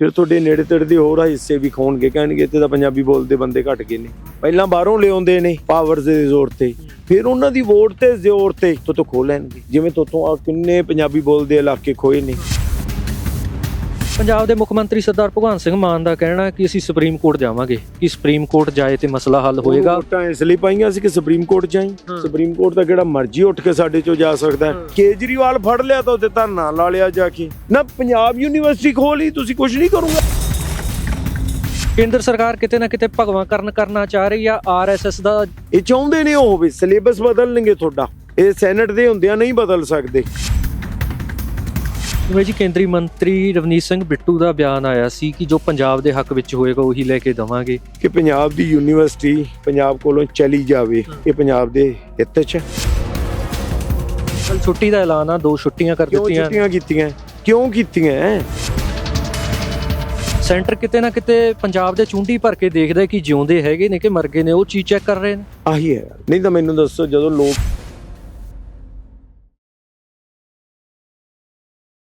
ਫਿਰ ਤੁਹਾਡੇ ਨੇੜੇ ਤੇੜੇ ਦੇ ਹੋਰ ਹਿੱਸੇ ਵੀ ਖੋਣਗੇ, ਕਹਿਣਗੇ ਇੱਥੇ ਤਾਂ ਪੰਜਾਬੀ ਬੋਲਦੇ ਬੰਦੇ ਘਟ ਗਏ ਨੇ। ਪਹਿਲਾਂ ਬਾਹਰੋਂ ਲਿਆਉਂਦੇ ਨੇ ਪਾਵਰ ਦੇ ਜ਼ੋਰ ਤੇ। ਫਿਰ ਉਹਨਾਂ ਦੀ ਵੋਟ ਤੇ ਜ਼ੋਰ ਤੇ ਤੋਂ ਤੋਂ ਖੋ ਲੈਣਗੇ। ਜਿਵੇਂ ਤੋਤੋਂ ਆ ਕਿੰਨੇ ਪੰਜਾਬੀ ਬੋਲਦੇ ਇਲਾਕੇ ਖੋਏ ਨੇ। ਪੰਜਾਬ ਦੇ ਮੁੱਖ ਮੰਤਰੀ ਸਰਦਾਰ ਭਗਵੰਤ ਸਿੰਘ ਮਾਨ ਦਾ ਕਹਿਣਾ ਹੈ ਕਿ ਅਸੀਂ ਸੁਪਰੀਮ ਕੋਰਟ ਜਾਵਾਂਗੇ ਕਿ ਸੁਪਰੀਮ ਕੋਰਟ ਜਾਏ ਤੇ ਮਸਲਾ ਹੱਲ ਹੋਏਗਾ। ਵੋਟਾਂ ਇਸ ਲਈ ਪਾਈਆਂ ਸੀ ਕਿ ਸੁਪਰੀਮ ਕੋਰਟ ਜਾਈ। ਸੁਪਰੀਮ ਕੋਰਟ ਦਾ ਕਿਹੜਾ ਮਰਜ਼ੀ ਉੱਠ ਕੇ ਸਾਡੇ ਚੋਂ ਜਾ ਸਕਦਾ। ਕੇਜਰੀਵਾਲ ਫੜ ਲਿਆ ਤਾਂ ਉੱਤੇ ਧਰਨਾ ਲਾ ਲਿਆ ਜਾ ਕੇ। ਨਾ ਪੰਜਾਬ ਯੂਨੀਵਰਸਿਟੀ ਖੋਲੀ ਤੁਸੀਂ ਕੁਝ ਨਹੀਂ ਕਰੋਗੇ। ਕੇਂਦਰ ਸਰਕਾਰ ਕਿਤੇ ਨਾ ਕਿਤੇ ਭਗਵਾਂ ਕਰਨ ਕਰਨਾ ਚਾਹ ਰਹੀ ਆ ਆਰਐਸਐਸ ਦਾ ਇਹ ਚਾਹੁੰਦੇ ਨੇ ਉਹ ਵੀ ਸਿਲੇਬਸ ਬਦਲਣਗੇ ਤੁਹਾਡਾ। ਇਹ ਸੈਨੇਟ ਦੇ ਹੁੰਦਿਆਂ ਨਹੀਂ ਬਦਲ ਸਕਦੇ। ਜਿਵੇਂ ਜੀ ਕੇਂਦਰੀ ਮੰਤਰੀ ਰਵਨੀਤ ਸਿੰਘ ਬਿੱਟੂ ਦਾ ਬਿਆਨ ਆਇਆ ਸੀ ਕਿ ਜੋ ਪੰਜਾਬ ਦੇ ਹੱਕ ਵਿੱਚ ਹੋਏਗਾ ਉਹੀ ਲੈ ਕੇ ਦਵਾਂਗੇ। ਕਿ ਪੰਜਾਬ ਦੀ ਯੂਨੀਵਰਸਿਟੀ ਪੰਜਾਬ ਕੋਲੋਂ ਚਲੀ ਜਾਵੇ ਇਹ ਪੰਜਾਬ ਦੇ ਹਿੱਤ 'ਚ। ਕੱਲ ਛੁੱਟੀ ਦਾ ਐਲਾਨ ਆ ਦੋ ਛੁੱਟੀਆਂ ਕਰ ਕਿਉਂ ਦਿੱਤੀਆਂ। ਛੁੱਟੀਆਂ ਕੀਤੀਆਂ? ਕਿਉਂ ਕੀਤੀਆਂ ਸੈਂਟਰ ਕਿਤੇ ਨਾ ਕਿਤੇ ਪੰਜਾਬ ਦੇ ਚੁੰਡੀ ਭਰ ਕੇ ਦੇਖਦਾ ਕਿ ਜਿਉਂਦੇ ਹੈਗੇ ਨੇ ਕਿ ਮਰ ਗਏ ਨੇ ਉਹ ਚੀਜ਼ ਚੈੱਕ ਕਰ ਰਹੇ ਨੇ। ਆਹੀ ਹੈ। ਨਹੀਂ ਤਾਂ ਮੈਨੂੰ ਦੱਸੋ ਜਦੋਂ ਲੋਕ